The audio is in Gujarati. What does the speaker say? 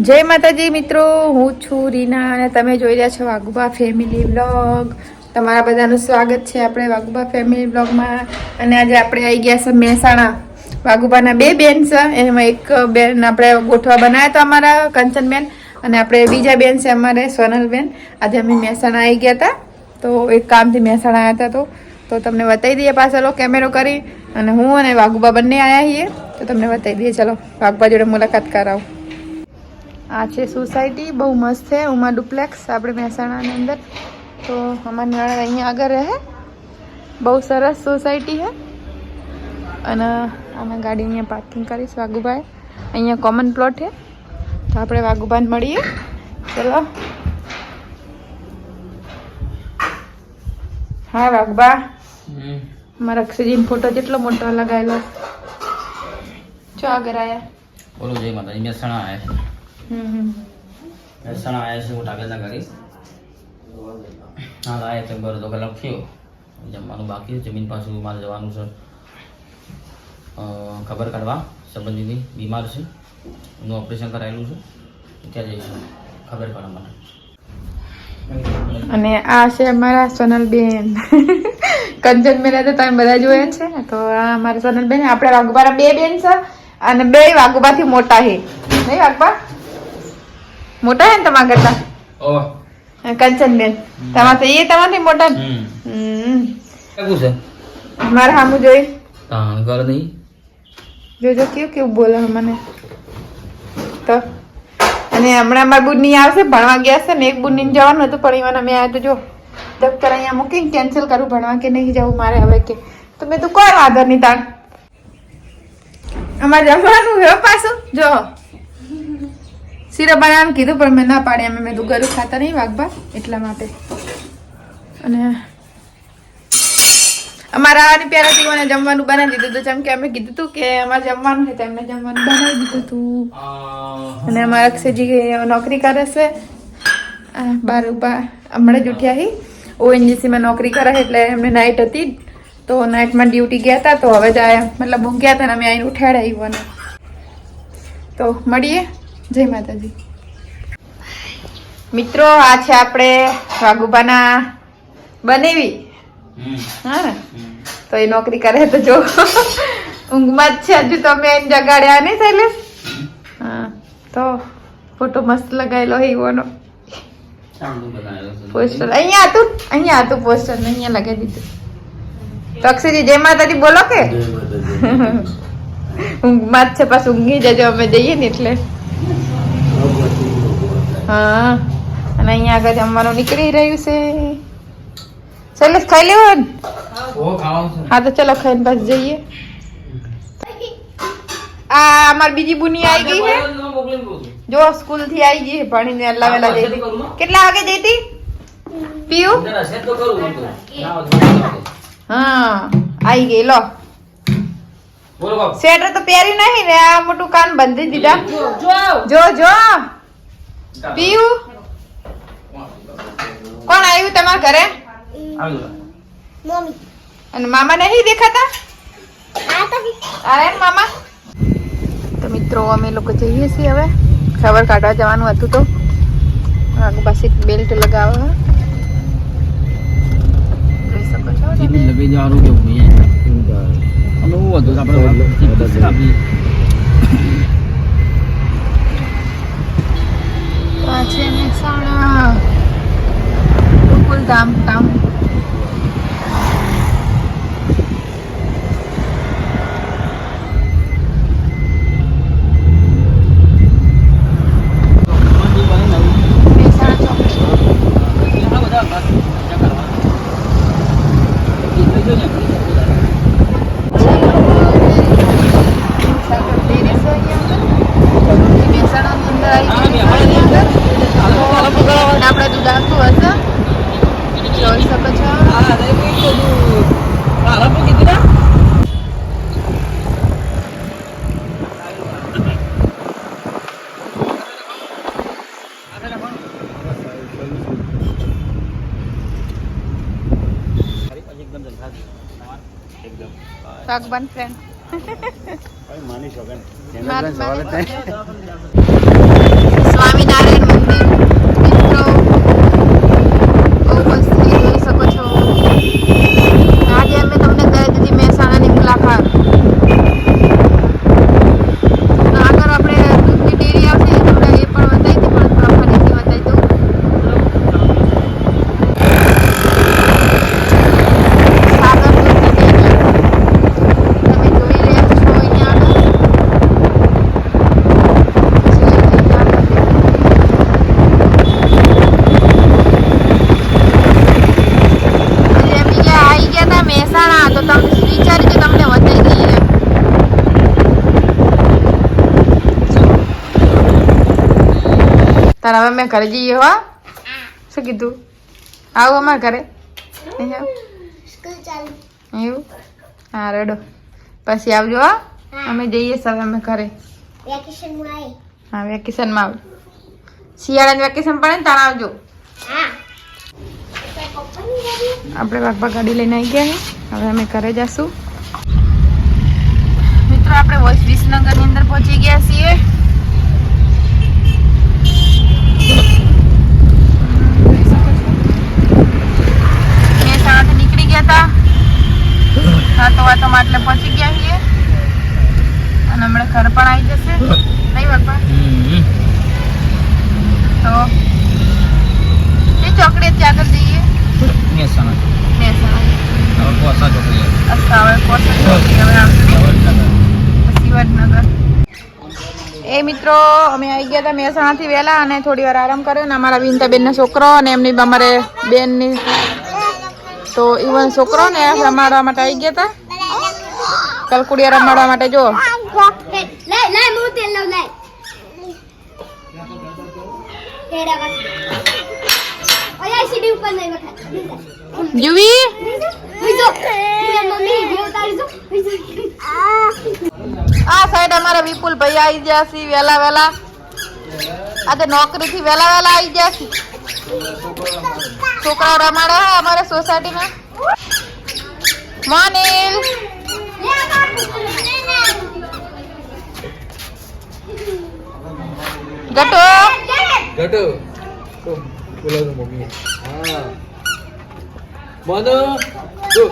જય માતાજી મિત્રો, હું છું રીના અને તમે જોઈ રહ્યા છો વાઘુબા ફેમિલી વ્લોગ. તમારા બધાનું સ્વાગત છે આપણે વાઘુબા ફેમિલી વ્લોગમાં. અને આજે આપણે આવી ગયા છે મહેસાણા. વાઘુબાના બે બેન છે, એમાં એક બેન આપણે ગોઠવા બનાવ્યા હતા અમારા કંચનબેન અને આપણે બીજા બેન છે અમારે સોનલબેન આજે અમે મહેસાણા આવી ગયા હતા. તો એક કામથી મહેસાણા આવ્યા હતા તો. તો તમને બતાવી દઈએ પાછળ કેમેરો કરી. અને હું અને વાઘુબા બંને આવ્યા છીએ. તો તમને બતાવી દઈએ, ચલો, વાઘબા જોડે મુલાકાત કરાવું. આ છે સોસાયટી બહુ મસ્ત છે ઉમા ડુપ્લેક્સ આપણે મહેસાણાની અંદર. તો અમારા નળ અહીંયા આગળ રહે. બહુ સરસ સોસાયટી છે. અને અમે ગાડી અહીંયા પાર્કિંગ કરીશ વાઘુભાઈ. અહીંયા કોમન પ્લોટ છે. તો આપણે વાઘુભાઈને મળીએ. ચલો. હા વાઘબા મારા અક્ષયજીનો ફોટો કેટલો મોટો લગાવેલો ચો આગળ આવ્યા બોલો જય માતાજી મહેસાણા આવ્યા મહેસાણા આવ્યા છે હું ટાકેલા કરીશ હા આવ્યા છે તો કલાક થયો જમવાનું બાકી જમીન પાછું મારે જવાનું છે. ખબર કાઢવા સંબંધીની બીમાર છે. એનું ઓપરેશન કરાયેલું છે. ત્યાં જઈશું. ખબર કાઢવા માટે. અને આ છે અમારા સોનલબેન કંચન મેળા તો તમે બધા જોયા છે. ને તો આ અમારા સોનલબેન આપણે વાઘુબાના બે બેન છે અને બે વાઘુબાથી મોટા છે. નહીં વાઘબા? મોટા હે ને તમારા કરતા? ઓહ. કંચનબેન તમારે એ તમારાથી મોટા? હમ. હમ. કેવું છે? મારા સામું જોઈ. તાણ ઘર નહીં? જોજો કેવું કેવું બોલે મને. તો અને હમણાં મારા બુનની આવશે ભણવા ગયા છે ને એક બુનની જવાનું હતું પણ એમાં મેં આવ્યા તો જો દફતર અહીંયા મૂકીને કેન્સલ કરું ભણવા કે નહીં જવું મારે હવે કે. તો મેં તું કોઈ વાંધો નહીં તાણ. અમારે જમવાનું હે પાછું જો. શીરો બનાવવાનું કીધું પણ મેં ના પાડી અમે મેં ગરુ ખાતા નહીં વાઘબા એટલા માટે. અને અમારા આની પ્યારા ટીવાને જમવાનું બનાવી દીધું હતું. જેમ કે અમે કીધું હતું કે અમારે જમવાનું છે તો એમને જમવાનું બનાવી દીધું હતું. અને અમારા અક્ષયજી નોકરી કરે છે. બાર ઊભા હમણાં જ ઉઠ્યા હી. ઓએનજીસીમાં નોકરી કરે એટલે એમને નાઇટ હતી. તો નાઇટમાં ડ્યુટી ગયા હતા તો હવે જાય મતલબ ઊંઘ્યા હતા ને અમે આવીને ઉઠાડ્યા ઈવોને તો મળીએ. જય માતાજી. મિત્રો આ છે આપણે વાઘુબાના બનેવી. હા ને? તો એ નોકરી કરે તો જો ઊંઘમાં જ છે હજુ તમે એને જગાડ્યા નહીં શૈલેષ હા તો ફોટો મસ્ત લગાવેલો હે એવોનો ચાંદલો બનાવેલો છે. પોસ્ટર. અહીંયા હતું અહીંયા હતું પોસ્ટર ને અહીંયા લગાવી દીધું. તો અક્ષયજી જય માતાજી બોલો કે? ઊંઘમાં જ છે પાછું ઊંઘી જજો અમે જઈએ ને એટલે. હા. અને અહીંયા આગળ જમવાનું નીકળી રહ્યું છે. શૈલેષ ખાઈ લેવો હા તો ચલો ખાઈને બસ જઈએ. આ અમારી બીજી બુની આવી ગઈ છે. જો સ્કૂલથી આવી ગઈ છે ભણીને અલ્લા વેલા જઈ કેટલા વાગે જઈ હતી પીયુ. હા આવી ગઈ લો. સ્વેટર તો પહેર્યું નહીં ને આ મોટું કાન બાંધી દીધા. જો જો. પીયુ? કોણ આવ્યું તમારા ઘરે? અને મામા નહીં દેખાતા? આયા મામા? તો મિત્રો અમે લોકો જઈએ છીએ હવે. ખબર કાઢવા જવાનું હતું તો. આગળ પાસે બેલ્ટ લગાવો જોઈ જવાનું કેવું નહીં અને હું હતું આપણે ટીપી આપી. તો આ છે મહેસાણા ગોકુલધામ ધામ મહેસાણા ચોકડી સાગર ડેરી છે અહીંયા આગળ. એ મહેસાણાની અંદર આવી ગઈ છે અંદર. તો આપણે દૂધ આવતું હશે જોઈ શકો છો શાકબાન ફ્રેન્ડ માની શકો તારા હવે અમે ઘરે જઈએ હો. શું કીધું? આવું અમારે ઘરે? એવું? હા રડો. પછી આવજો હો. અમે જઈએ સર અમે ઘરે. હા વેકેશનમાં આવજો. શિયાળાની વેકેશન પડે ને તાણ આવજો. આપણે બાપા ગાડી લઈને આવી ગયા હવે અમે ઘરે જશું. મિત્રો આપણે વોઇસ વિસનગરની અંદર પહોંચી ગયા છીએ મહેસાણાથી નીકળી ગયા હતા વાતો એટલે પહોંચી ગયા છીએ. અને હમણાં ઘર પણ આવી જશે. નહીં બાપા? તો એ ચોકડી આગળ જઈએ? મહેસાણા મહેસાણા હવે કોસા ચોકડી અચ્છા હવે કોસર ચોકડી હવે આવશે એ મિત્રો અમે આવી ગયા હતા મહેસાણાથી વહેલા અને થોડી વાર આરામ કર્યો ને અમારા વિનતાબેનનો છોકરો અને એમની અમારે બેનની. તો ઈવન છોકરો ને રમાડવા માટે આવી ગયા હતા. કલકુડિયા રમાડવા માટે જો. આ સાઈડ અમારા વિપુલ ભાઈ આવી ગયા છે વેલા વેલા. આજે નોકરી થી વેલા વેલા આવી ગયા છે. છોકરાઓ રમાડે હે અમારા સોસાયટીમાં મોર્નિંગ ગટો. ગટો. તો બોલાવજો મમ્મી હા. મનો જો.